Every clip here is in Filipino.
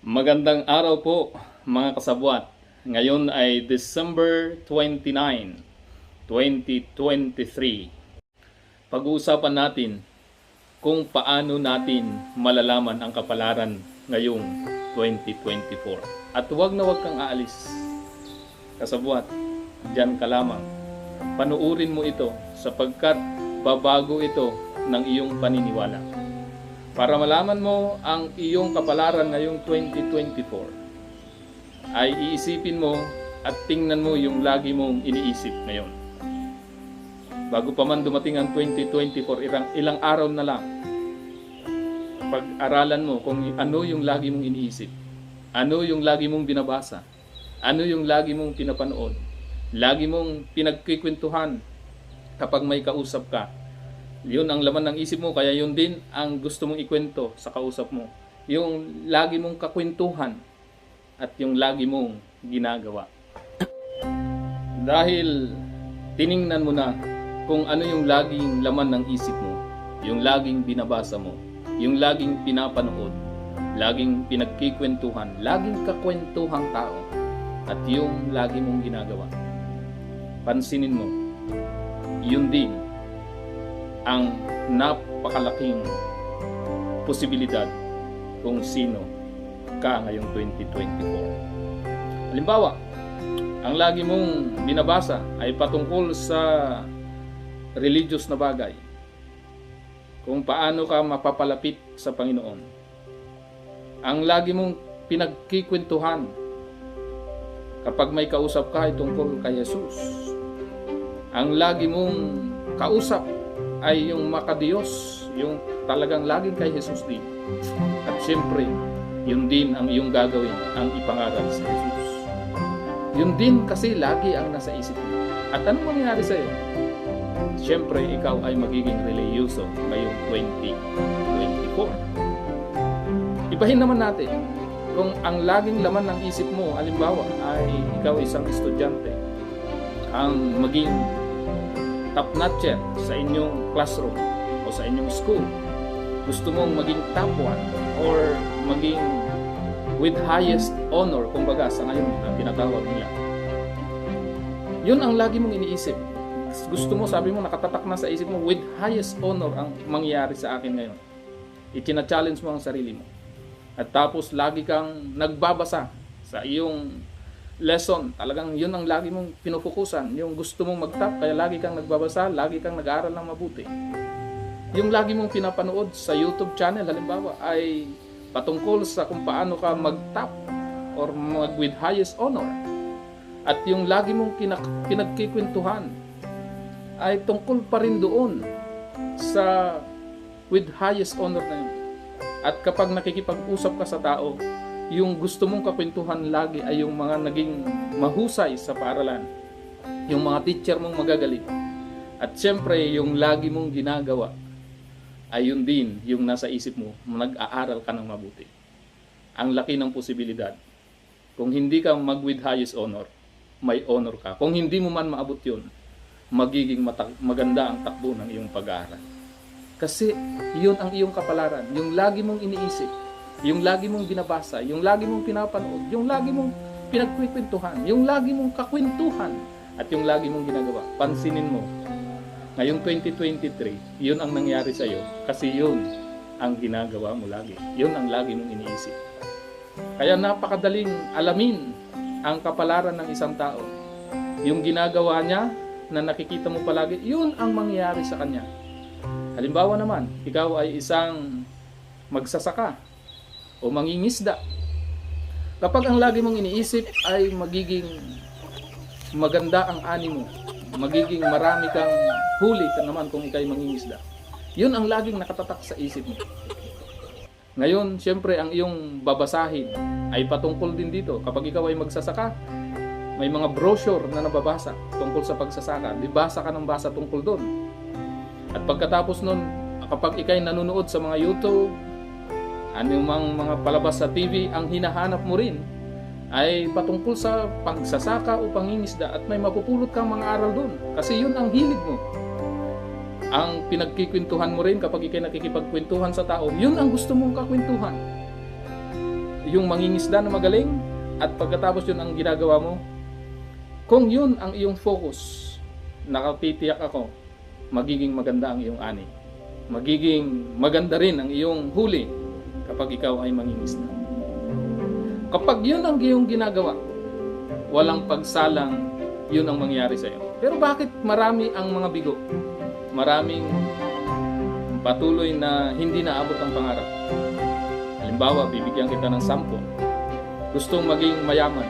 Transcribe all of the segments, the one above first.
Magandang araw po mga kasabwat. Ngayon ay December 29, 2023. Pag-uusapan natin kung paano natin malalaman ang kapalaran ngayong 2024. At huwag na huwag kang aalis. Kasabwat, dyan ka lamang. Panuurin mo ito sapagkat babago ito ng iyong paniniwala para malaman mo ang iyong kapalaran ngayong 2024 ay iisipin mo at tingnan mo yung lagi mong iniisip ngayon. Bago pa man dumating ang 2024, ilang, ilang araw na lang, pag-aralan mo kung ano yung lagi mong iniisip, ano yung lagi mong binabasa, ano yung lagi mong pinapanood, lagi mong pinagkikwentuhan kapag may kausap ka, yun ang laman ng isip mo, kaya yun din ang gusto mong ikwento sa kausap mo. Yung lagi mong kakwentuhan at yung lagi mong ginagawa. Dahil tiningnan mo na kung ano yung laging laman ng isip mo, yung laging binabasa mo, yung laging pinapanood, laging pinagkikwentuhan, laging kakwentuhang tao, at yung lagi mong ginagawa. Pansinin mo, yun din ang napakalaking posibilidad kung sino ka ngayong 2024. Halimbawa, ang lagi mong binabasa ay patungkol sa religious na bagay. Kung paano ka mapapalapit sa Panginoon. Ang lagi mong pinagkikwentuhan kapag may kausap ka ay tungkol kay Jesus. Ang lagi mong kausap ay yung makadiyos, yung talagang laging kay Jesus din. At siyempre, yun din ang iyong gagawin, ang ipangaral sa Jesus. Yun din kasi lagi ang nasa isip mo. At anong mangyayari sa'yo? Siyempre, ikaw ay magiging religyoso ngayong 2024. Ibahin naman natin, kung ang laging laman ng isip mo, alimbawa, ay ikaw isang estudyante, ang maging top notcher sa inyong classroom o sa inyong school. Gusto mong maging top one or maging with highest honor, kumbaga sa ngayon ang tinatawag nila. Yun ang lagi mong iniisip. Gusto mo, sabi mo, nakatatak na sa isip mo, with highest honor ang mangyayari sa akin ngayon. Itina-challenge mo ang sarili mo. At tapos lagi kang nagbabasa sa iyong lesson. Talagang yun ang lagi mong pinufukusan. Yung gusto mong mag-top, kaya lagi kang nagbabasa, lagi kang nag-aaral ng mabuti. Yung lagi mong pinapanood sa YouTube channel, halimbawa, ay patungkol sa kung paano ka mag-top or mag with highest honor. At yung lagi mong kinak- pinagkikwentuhan ay tungkol pa rin doon sa with highest honor na yun. At kapag nakikipag-usap ka sa tao, yung gusto mong kakwentuhan lagi ay yung mga naging mahusay sa paaralan. Yung mga teacher mong magagaling. At syempre, yung lagi mong ginagawa ay yun din yung nasa isip mo, nag-aaral ka ng mabuti. Ang laki ng posibilidad. Kung hindi ka mag with highest honor, may honor ka. Kung hindi mo man maabot yun, magiging mata- maganda ang takbo ng iyong pag-aaral. Kasi yun ang iyong kapalaran. Yung lagi mong iniisip, yung lagi mong binabasa, yung lagi mong pinapanood, yung lagi mong pinagkwikwentuhan, yung lagi mong kakwentuhan, at yung lagi mong ginagawa. Pansinin mo, ngayong 2023, yun ang nangyari sa iyo kasi yun ang ginagawa mo lagi. Yun ang lagi mong iniisip. Kaya napakadaling alamin ang kapalaran ng isang tao. Yung ginagawa niya na nakikita mo palagi, yun ang mangyayari sa kanya. Halimbawa naman, ikaw ay isang magsasaka o mangingisda. Kapag ang lagi mong iniisip ay magiging maganda ang ani mo, magiging marami kang huli ka naman kung ikay mangingisda. Yun ang laging nakatatak sa isip mo. Ngayon, siyempre, ang iyong babasahin ay patungkol din dito. Kapag ikaw ay magsasaka, may mga brochure na nababasa tungkol sa pagsasaka. Di basa ka ng basa tungkol doon. At pagkatapos nun, kapag ikay nanonood sa mga YouTube, anumang mga palabas sa TV, ang hinahanap mo rin ay patungkol sa pagsasaka o pangingisda at may mapupulot kang mga aral doon. Kasi yun ang hilig mo. ang pinagkikwentuhan mo rin kapag ikay nakikipagkwentuhan sa tao, yun ang gusto mong kakwentuhan. yung mangingisda na magaling at pagkatapos yun ang ginagawa mo, kung yun ang iyong focus, nakapitiyak ako, magiging maganda ang iyong ani. Magiging maganda rin ang iyong huli kapag ikaw ay mangingisda. Kapag yun ang iyong ginagawa, walang pagsalang yun ang mangyari sa iyo. Pero bakit marami ang mga bigo? Maraming patuloy na hindi naabot ang pangarap. Halimbawa, bibigyan kita ng sampo. Gustong maging mayaman.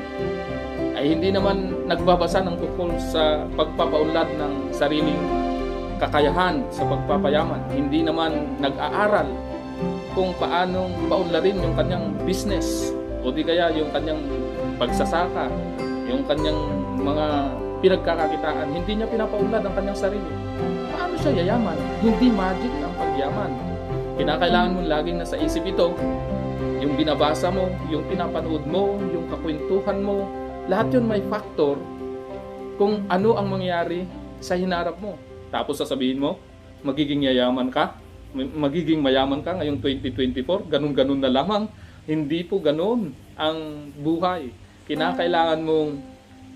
Ay hindi naman nagbabasa ng tungkol sa pagpapaunlad ng sariling kakayahan sa pagpapayaman. Hindi naman nag-aaral kung paanong paunlarin yung kanyang business o di kaya yung kanyang pagsasaka, yung kanyang mga pinagkakakitaan, hindi niya pinapaunlad ang kanyang sarili. Paano siya yayaman? Hindi magic ang pagyaman. Kinakailangan mo laging nasa isip ito, yung binabasa mo, yung pinapanood mo, yung kakwentuhan mo, lahat yun may factor kung ano ang mangyari sa hinarap mo. Tapos sasabihin mo, magiging yayaman ka, magiging mayaman ka ngayong 2024, ganun-ganun na lamang. Hindi po ganun ang buhay. Kinakailangan mong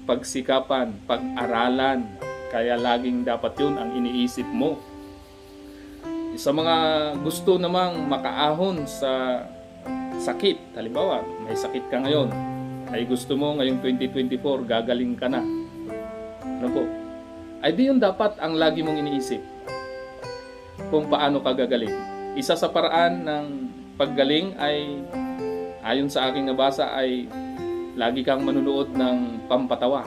pagsikapan, pag-aralan. Kaya laging dapat yun ang iniisip mo. Sa mga gusto namang makaahon sa sakit, halimbawa, may sakit ka ngayon, ay gusto mo ngayong 2024, gagaling ka na. Ano po? Ay di yun dapat ang lagi mong iniisip kung paano ka gagaling. Isa sa paraan ng paggaling ay ayon sa aking nabasa ay lagi kang manunood ng pampatawa.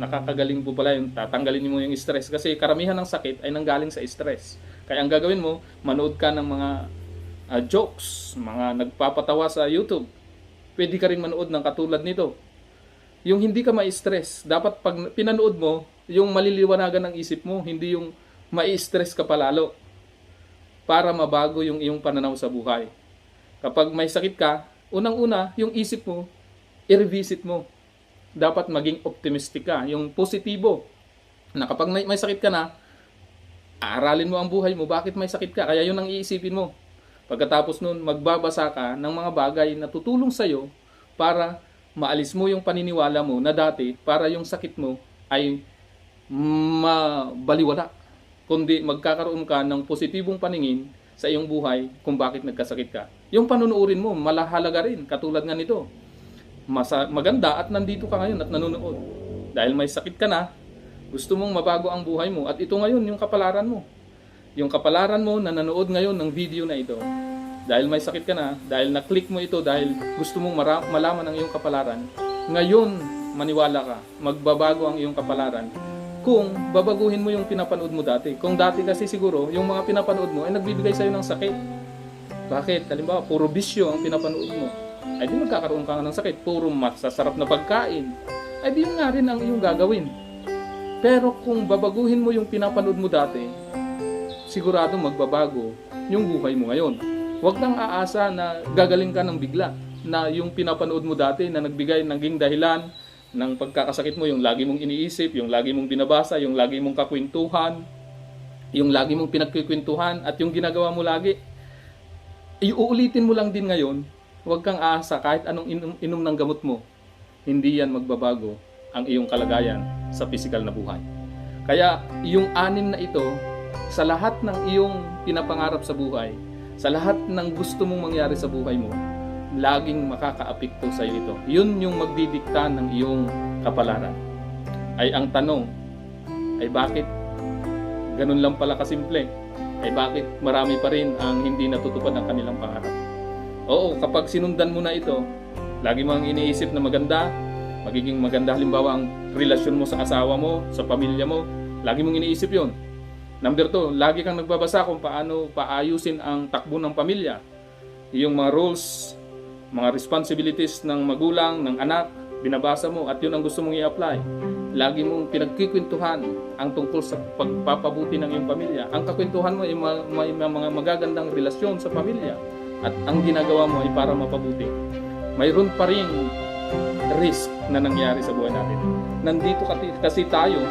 Nakakagaling po pala yung tatanggalin mo yung stress kasi karamihan ng sakit ay nanggaling sa stress. Kaya ang gagawin mo, manood ka ng mga ah, jokes, mga nagpapatawa sa YouTube. Pwede ka rin manood ng katulad nito. Yung hindi ka ma-stress, dapat pag pinanood mo, yung maliliwanagan ng isip mo, hindi yung ma-stress ka palalo para mabago yung iyong pananaw sa buhay. Kapag may sakit ka, unang-una, yung isip mo, i-revisit mo. Dapat maging optimistic ka, yung positibo. Na kapag may, may sakit ka na, aaralin mo ang buhay mo, bakit may sakit ka? Kaya yun ang iisipin mo. Pagkatapos nun, magbabasa ka ng mga bagay na tutulong sa'yo para maalis mo yung paniniwala mo na dati para yung sakit mo ay mabaliwala. Kundi magkakaroon ka ng positibong paningin sa iyong buhay kung bakit nagkasakit ka. Yung panunuorin mo, malahalaga rin, katulad nga nito. Masa, maganda at nandito ka ngayon at nanonood. Dahil may sakit ka na, gusto mong mabago ang buhay mo at ito ngayon yung kapalaran mo. Yung kapalaran mo na nanood ngayon ng video na ito. Dahil may sakit ka na, dahil na-click mo ito dahil gusto mong malaman ang iyong kapalaran, ngayon maniwala ka, magbabago ang iyong kapalaran kung babaguhin mo yung pinapanood mo dati. Kung dati kasi siguro, yung mga pinapanood mo ay nagbibigay sa'yo ng sakit. Bakit? Halimbawa, puro bisyo ang pinapanood mo. Ay di magkakaroon ka ng sakit. Puro masasarap na pagkain. Ay di yun nga rin ang iyong gagawin. Pero kung babaguhin mo yung pinapanood mo dati, sigurado magbabago yung buhay mo ngayon. Huwag kang aasa na gagaling ka ng bigla na yung pinapanood mo dati na nagbigay naging dahilan ng pagkakasakit mo, yung lagi mong iniisip, yung lagi mong binabasa, yung lagi mong kakwentuhan, yung lagi mong pinagkikwentuhan at yung ginagawa mo lagi, iuulitin mo lang din ngayon, huwag kang aasa kahit anong inom, inom ng gamot mo, hindi yan magbabago ang iyong kalagayan sa pisikal na buhay. Kaya yung anim na ito, sa lahat ng iyong pinapangarap sa buhay, sa lahat ng gusto mong mangyari sa buhay mo, laging makakaapekto sa iyo ito. Yun yung magdidikta ng iyong kapalaran. Ay ang tanong, ay bakit ganun lang pala kasimple? Ay bakit marami pa rin ang hindi natutupad ang kanilang pangarap? Oo, kapag sinundan mo na ito, lagi mo ang iniisip na maganda, magiging maganda halimbawa ang relasyon mo sa asawa mo, sa pamilya mo, lagi mong iniisip yon. Number two, lagi kang nagbabasa kung paano paayusin ang takbo ng pamilya. Yung mga roles, mga responsibilities ng magulang, ng anak, binabasa mo at yun ang gusto mong i-apply. Lagi mong pinagkikwentuhan ang tungkol sa pagpapabuti ng iyong pamilya. Ang kakwentuhan mo ay ma- may mga magagandang relasyon sa pamilya at ang ginagawa mo ay para mapabuti. Mayroon pa rin risk na nangyari sa buhay natin. Nandito kasi tayo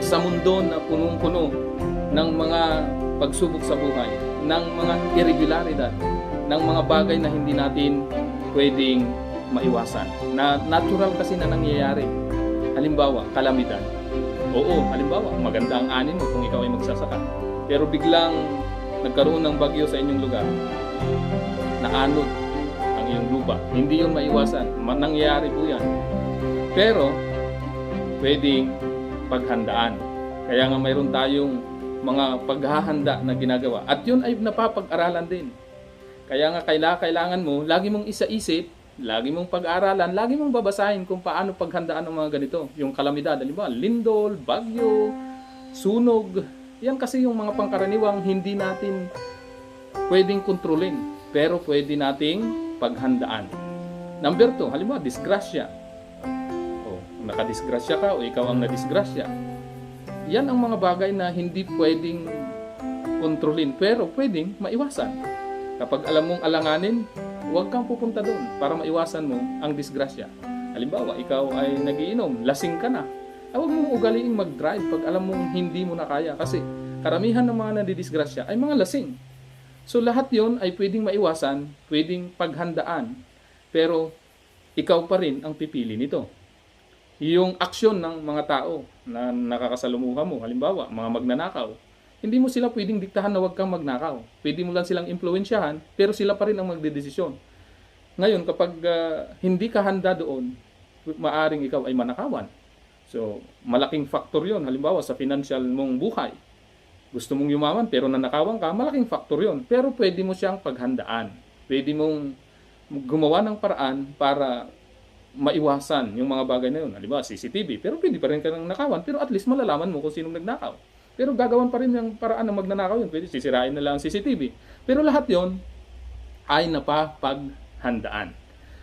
sa mundo na punong-puno ng mga pagsubok sa buhay, ng mga irregularidad, ng mga bagay na hindi natin pwedeng maiwasan. Na natural kasi na nangyayari. Halimbawa, kalamidad. Oo, halimbawa, maganda ang anin mo kung ikaw ay magsasaka. Pero biglang nagkaroon ng bagyo sa inyong lugar, naanod ang iyong lupa. Hindi yun maiwasan. Ma- Nangyayari po yan. Pero, pwedeng paghandaan. Kaya nga mayroon tayong mga paghahanda na ginagawa. At yun ay napapag-aralan din. Kaya nga kaila- kailangan mo, lagi mong isa-isip, lagi mong pag-aralan, lagi mong babasahin kung paano paghandaan ng mga ganito. Yung kalamidad, halimbawa, lindol, bagyo, sunog. Yan kasi yung mga pangkaraniwang hindi natin pwedeng kontrolin. Pero pwede nating paghandaan. Number two, halimbawa, disgrasya. O, nakadisgrasya ka o ikaw ang nadisgrasya. Yan ang mga bagay na hindi pwedeng kontrolin pero pwedeng maiwasan. Kapag alam mong alanganin, huwag kang pupunta doon para maiwasan mo ang disgrasya. Halimbawa, ikaw ay nagiinom, lasing ka na. Ah, Huwag mong ugaliing mag-drive pag alam mong hindi mo na kaya kasi karamihan ng mga nadidisgrasya ay mga lasing. So lahat yon ay pwedeng maiwasan, pwedeng paghandaan, pero ikaw pa rin ang pipili nito. Yung aksyon ng mga tao na nakakasalumuha mo, halimbawa, mga magnanakaw, hindi mo sila pwedeng diktahan na huwag kang magnakaw. Pwede mo lang silang impluensyahan, pero sila pa rin ang magdedesisyon. Ngayon, kapag ah, hindi ka handa doon, maaring ikaw ay manakawan. So, malaking factor yon halimbawa sa financial mong buhay. Gusto mong yumaman pero nanakawan ka, malaking factor yon Pero pwede mo siyang paghandaan. Pwede mong gumawa ng paraan para maiwasan yung mga bagay na yun. Halimbawa, CCTV. Pero pwede pa rin ka ng nakawan. Pero at least malalaman mo kung sinong nagnakaw. Pero gagawan pa rin yung paraan ng magnanakaw yun. Pwede sisirain na lang ang CCTV. Pero lahat yon ay napapaghandaan.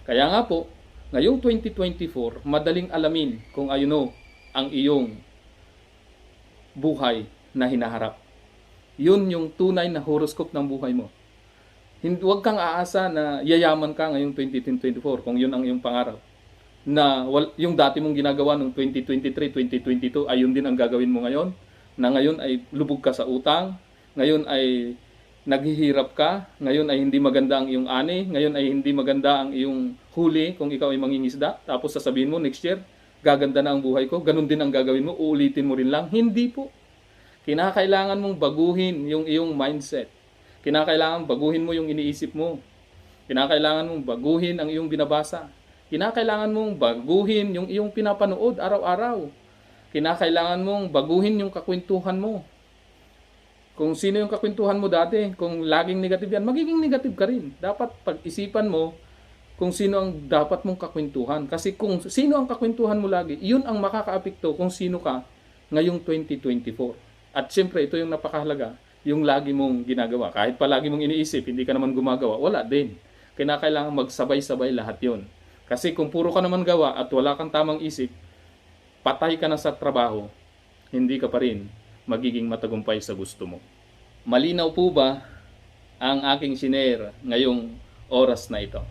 Kaya nga po, ngayong 2024, madaling alamin kung ayuno ang iyong buhay na hinaharap. Yun yung tunay na horoscope ng buhay mo. Huwag kang aasa na yayaman ka ngayong 2024 kung yun ang iyong pangarap. Na yung dati mong ginagawa noong 2023, 2022, ayun din ang gagawin mo ngayon. Na ngayon ay lubog ka sa utang, ngayon ay naghihirap ka, ngayon ay hindi maganda ang iyong ani, ngayon ay hindi maganda ang iyong huli kung ikaw ay mangingisda, tapos sasabihin mo next year, gaganda na ang buhay ko, ganun din ang gagawin mo, uulitin mo rin lang. Hindi po. Kinakailangan mong baguhin yung iyong mindset. Kinakailangan baguhin mo yung iniisip mo. Kinakailangan mong baguhin ang iyong binabasa. Kinakailangan mong baguhin yung iyong pinapanood araw-araw. Kinakailangan mong baguhin yung kakwentuhan mo. Kung sino yung kakwentuhan mo dati, kung laging negative yan, magiging negative ka rin. Dapat pag-isipan mo kung sino ang dapat mong kakwentuhan. Kasi kung sino ang kakwentuhan mo lagi, yun ang makakaapekto kung sino ka ngayong 2024. At siyempre, ito yung napakahalaga, yung lagi mong ginagawa. Kahit pa lagi mong iniisip, hindi ka naman gumagawa, wala din. Kinakailangan magsabay-sabay lahat yon. Kasi kung puro ka naman gawa at wala kang tamang isip, patay ka na sa trabaho, hindi ka pa rin magiging matagumpay sa gusto mo. Malinaw po ba ang aking sinare ngayong oras na ito?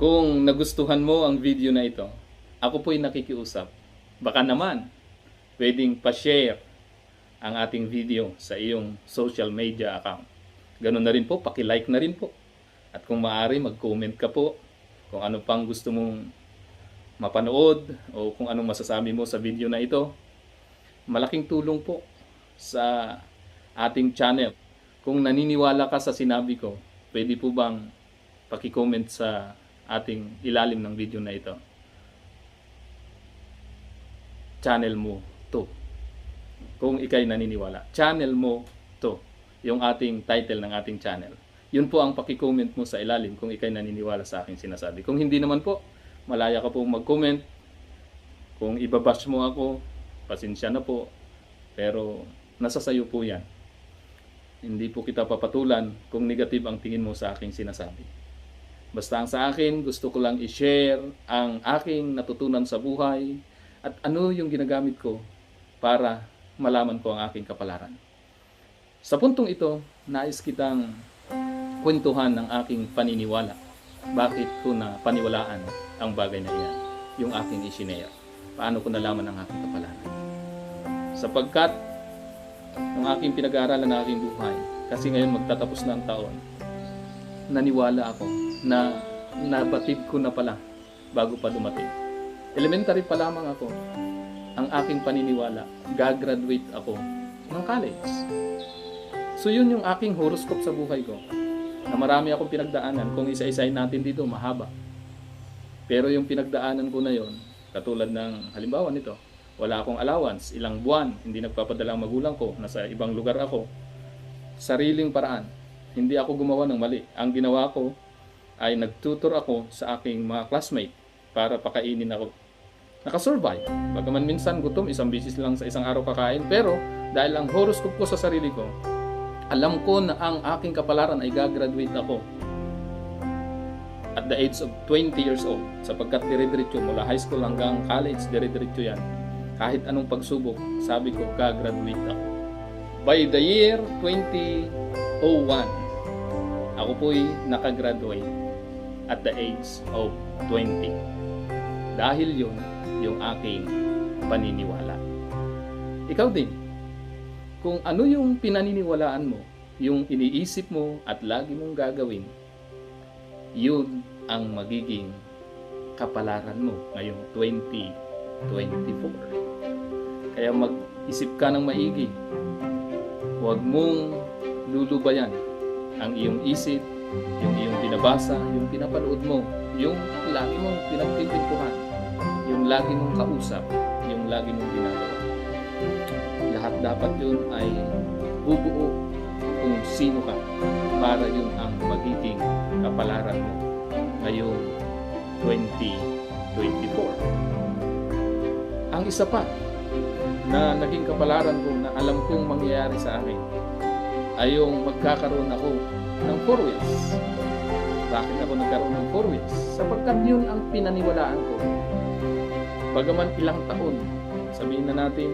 Kung nagustuhan mo ang video na ito, ako po'y nakikiusap. Baka naman, pwedeng pa-share ang ating video sa iyong social media account. Ganun na rin po, paki-like na rin po. At kung maaari, mag-comment ka po kung ano pang gusto mong mapanood o kung anong masasabi mo sa video na ito. Malaking tulong po sa ating channel. Kung naniniwala ka sa sinabi ko, pwede po bang paki-comment sa ating ilalim ng video na ito? Channel mo to kung ikay naniniwala. Channel mo to, yung ating title ng ating channel. Yun po ang paki-comment mo sa ilalim kung ikay naniniwala sa aking sinasabi. Kung hindi naman po, malaya ka po mag-comment. Kung ibabash mo ako, pasensya na po. Pero nasa sayo po yan. Hindi po kita papatulan kung negative ang tingin mo sa aking sinasabi. Basta ang sa akin, gusto ko lang i-share ang aking natutunan sa buhay at ano yung ginagamit ko para malaman ko ang aking kapalaran. Sa puntong ito, nais kitang kwentuhan ng aking paniniwala. Bakit ko na paniwalaan ang bagay na iyan? Yung aking isinare. Paano ko nalaman ang aking kapalaran? Sapagkat ng aking pinag-aaralan ng aking buhay, kasi ngayon magtatapos na ang taon, naniwala ako na nabatid ko na pala bago pa dumating. Elementary pa lamang ako, ang aking paniniwala, gagraduate ako ng college. So yun yung aking horoscope sa buhay ko. Na marami akong pinagdaanan. Kung isa-isahin natin dito, mahaba. Pero yung pinagdaanan ko na yon, katulad ng halimbawa nito, wala akong allowance, ilang buwan, hindi nagpapadala ang magulang ko, nasa ibang lugar ako. Sariling paraan, hindi ako gumawa ng mali. Ang ginawa ko ay nagtutor ako sa aking mga classmate para pakainin ako. Nakasurvive. Bagaman minsan gutom, isang bisis lang sa isang araw kakain. Pero dahil ang horoscope ko sa sarili ko, alam ko na ang aking kapalaran ay gagraduate ako at the age of 20 years old sapagkat dire-diretso mula high school hanggang college dire-diretso yan. Kahit anong pagsubok sabi ko gagraduate ako. By the year 2001 ako po'y nakagraduate at the age of 20 dahil yun yung aking paniniwala. Ikaw din kung ano yung pinaniniwalaan mo, yung iniisip mo at lagi mong gagawin, yun ang magiging kapalaran mo ngayong 2024. Kaya mag-isip ka ng maigi. Huwag mong lulubayan ang iyong isip, yung iyong binabasa, yung pinapanood mo, yung lagi mong pinagpipintuhan, yung lagi mong kausap, yung lagi mong ginagawa dapat yun ay bubuo kung sino ka para yun ang magiging kapalaran mo ngayong 2024. Ang isa pa na naging kapalaran ko na alam kong mangyayari sa akin ay yung magkakaroon ako ng four wheels. Bakit ako nagkaroon ng four wheels? Sapagkat yun ang pinaniwalaan ko. Bagaman ilang taon, sabihin na natin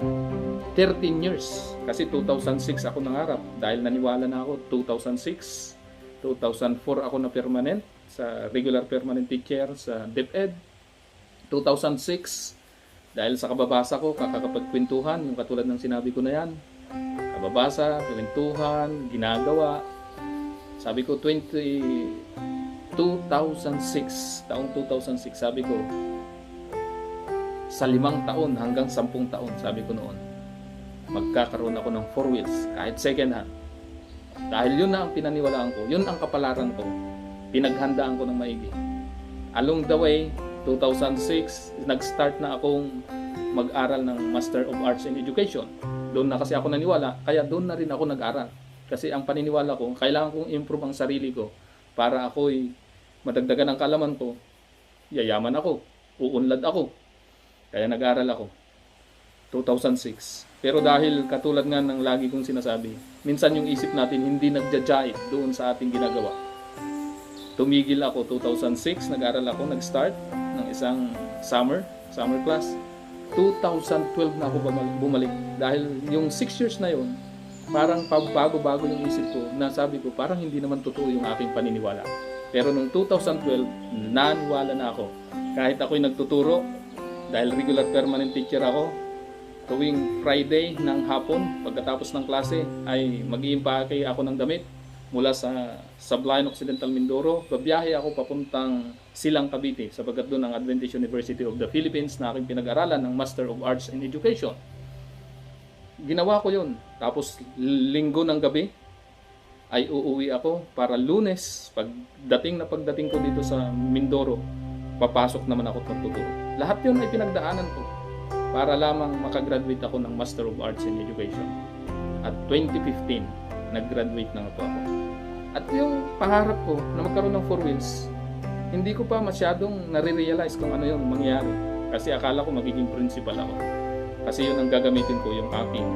13 years. Kasi 2006 ako nangarap dahil naniwala na ako 2006. 2004 ako na permanent sa regular permanent teacher sa DepEd. 2006 dahil sa kababasa ko, kakakapagkwentuhan, yung katulad ng sinabi ko na yan. Kababasa, kwentuhan, ginagawa. Sabi ko 20 2006, taong 2006, sabi ko sa limang taon hanggang sampung taon, sabi ko noon, magkakaroon ako ng four wheels, kahit second hand. Dahil yun na ang pinaniwalaan ko, yun ang kapalaran ko, pinaghandaan ko ng maigi. Along the way, 2006, nag-start na akong mag-aral ng Master of Arts in Education. Doon na kasi ako naniwala, kaya doon na rin ako nag-aral. Kasi ang paniniwala ko, kailangan kong improve ang sarili ko para ako'y madagdagan ang kalaman ko, yayaman ako, uunlad ako. Kaya nag-aral ako. 2006. Pero dahil katulad nga ng lagi kong sinasabi, minsan yung isip natin hindi nagja-jive doon sa ating ginagawa. Tumigil ako 2006, nag-aral ako, nag-start ng isang summer, summer class. 2012 na ako bumalik, dahil yung 6 years na yon parang bago-bago yung isip ko na sabi ko parang hindi naman totoo yung aking paniniwala. Pero nung 2012, naniwala na ako. Kahit ako'y nagtuturo, dahil regular permanent teacher ako, tuwing Friday ng hapon, pagkatapos ng klase, ay mag ako ng damit mula sa Sablayan Occidental Mindoro. Babiyahe ako papuntang Silang Cavite sapagkat doon ang Adventist University of the Philippines na aking pinag-aralan ng Master of Arts in Education. Ginawa ko yun. Tapos linggo ng gabi ay uuwi ako para lunes, pagdating na pagdating ko dito sa Mindoro, papasok naman ako at magtuturo. Lahat yun ay pinagdaanan ko para lamang makagraduate ako ng Master of Arts in Education. At 2015, nag-graduate na ako. At yung pangarap ko na magkaroon ng four wheels, hindi ko pa masyadong nare-realize kung ano yung mangyari. Kasi akala ko magiging principal ako. Kasi yun ang gagamitin ko yung aking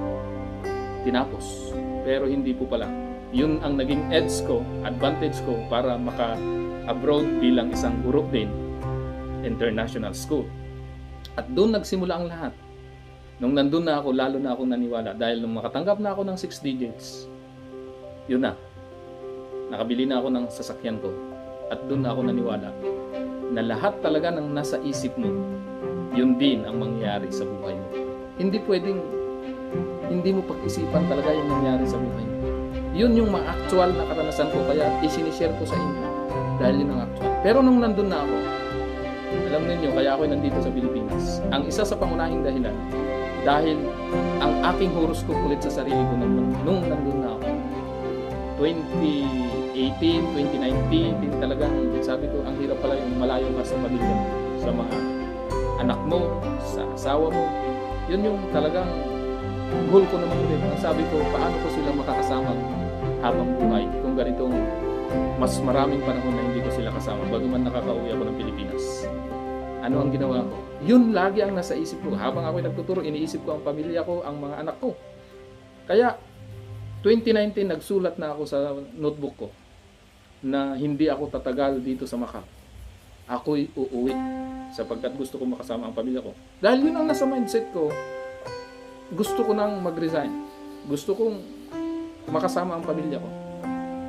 tinapos. Pero hindi po pala. Yun ang naging edge ko, advantage ko para maka-abroad bilang isang guro din international school. At doon nagsimula ang lahat. Nung nandun na ako, lalo na akong naniwala dahil nung makatanggap na ako ng 6 digits, yun na. Nakabili na ako ng sasakyan ko. At doon na ako naniwala na lahat talaga ng nasa isip mo, yun din ang mangyayari sa buhay mo. Hindi pwedeng hindi mo pag-isipan talaga yung nangyari sa buhay mo. Yun yung ma-actual na karanasan ko kaya isinishare ko sa inyo Dahil yun ang actual. Pero nung nandun na ako, alam ninyo, kaya ako nandito sa Pilipinas. Ang isa sa pangunahing dahilan, dahil ang aking horoscope ulit sa sarili ko nung, nung nandun na ako. 2018, 2019, talagang sabi ko, ang hirap pala yung malayo ka sa pamilya mo, sa mga anak mo, sa asawa mo. Yun yung talagang goal ko naman ulit. Ang sabi ko, paano ko sila makakasama habang buhay kung ganitong mas maraming panahon na hindi ko sila kasama bago man nakakauwi ako ng Pilipinas. Ano ang ginawa ko? Yun lagi ang nasa isip ko. Habang ako nagtuturo, iniisip ko ang pamilya ko, ang mga anak ko. Kaya 2019 nagsulat na ako sa notebook ko na hindi ako tatagal dito sa Macau. Ako'y uuwi sapagkat gusto ko makasama ang pamilya ko. Dahil yun ang nasa mindset ko, gusto ko nang mag-resign. Gusto kong makasama ang pamilya ko.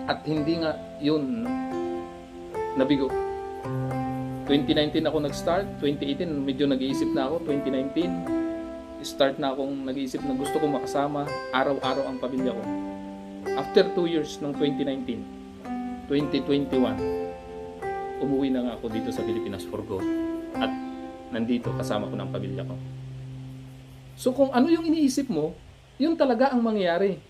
At hindi nga yun nabigo. 2019 ako nag-start, 2018 medyo nag-iisip na ako, 2019 start na akong nag-iisip na gusto ko makasama araw-araw ang pamilya ko. After 2 years ng 2019, 2021, umuwi na nga ako dito sa Pilipinas for good. At nandito kasama ko ng pamilya ko. So kung ano yung iniisip mo, yun talaga ang mangyayari.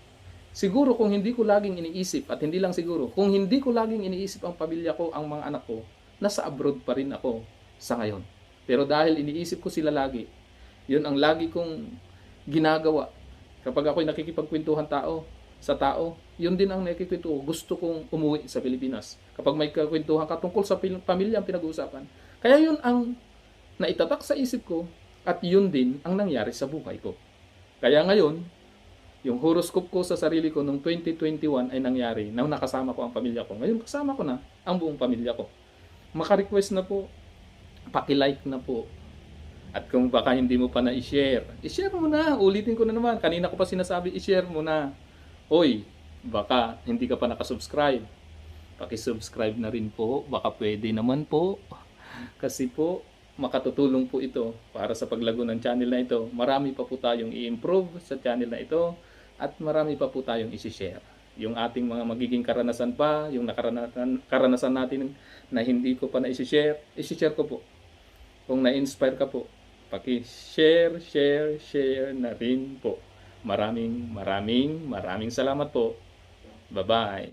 Siguro kung hindi ko laging iniisip at hindi lang siguro, kung hindi ko laging iniisip ang pamilya ko, ang mga anak ko, nasa abroad pa rin ako sa ngayon. Pero dahil iniisip ko sila lagi, yun ang lagi kong ginagawa. Kapag ako'y nakikipagkwentuhan tao sa tao, yun din ang nakikikwento ko. Gusto kong umuwi sa Pilipinas. Kapag may kakwentuhan ka tungkol sa pamilya ang pinag-uusapan. Kaya yun ang naitatak sa isip ko at yun din ang nangyari sa buhay ko. Kaya ngayon, yung horoscope ko sa sarili ko noong 2021 ay nangyari na nakasama ko ang pamilya ko. Ngayon kasama ko na ang buong pamilya ko. Maka-request na po, paki-like na po. At kung baka hindi mo pa na i-share, mo na. Ulitin ko na naman. Kanina ko pa sinasabi, i-share mo na. Hoy, baka hindi ka pa nakasubscribe. Paki-subscribe na rin po. Baka pwede naman po. Kasi po, makatutulong po ito para sa paglago ng channel na ito. Marami pa po tayong i-improve sa channel na ito at marami pa po tayong isi-share. Yung ating mga magiging karanasan pa, yung nakaranasan karanasan natin na hindi ko pa na isi-share, isi-share ko po. Kung na-inspire ka po, paki-share, share, share na rin po. Maraming, maraming, maraming salamat po. Bye-bye.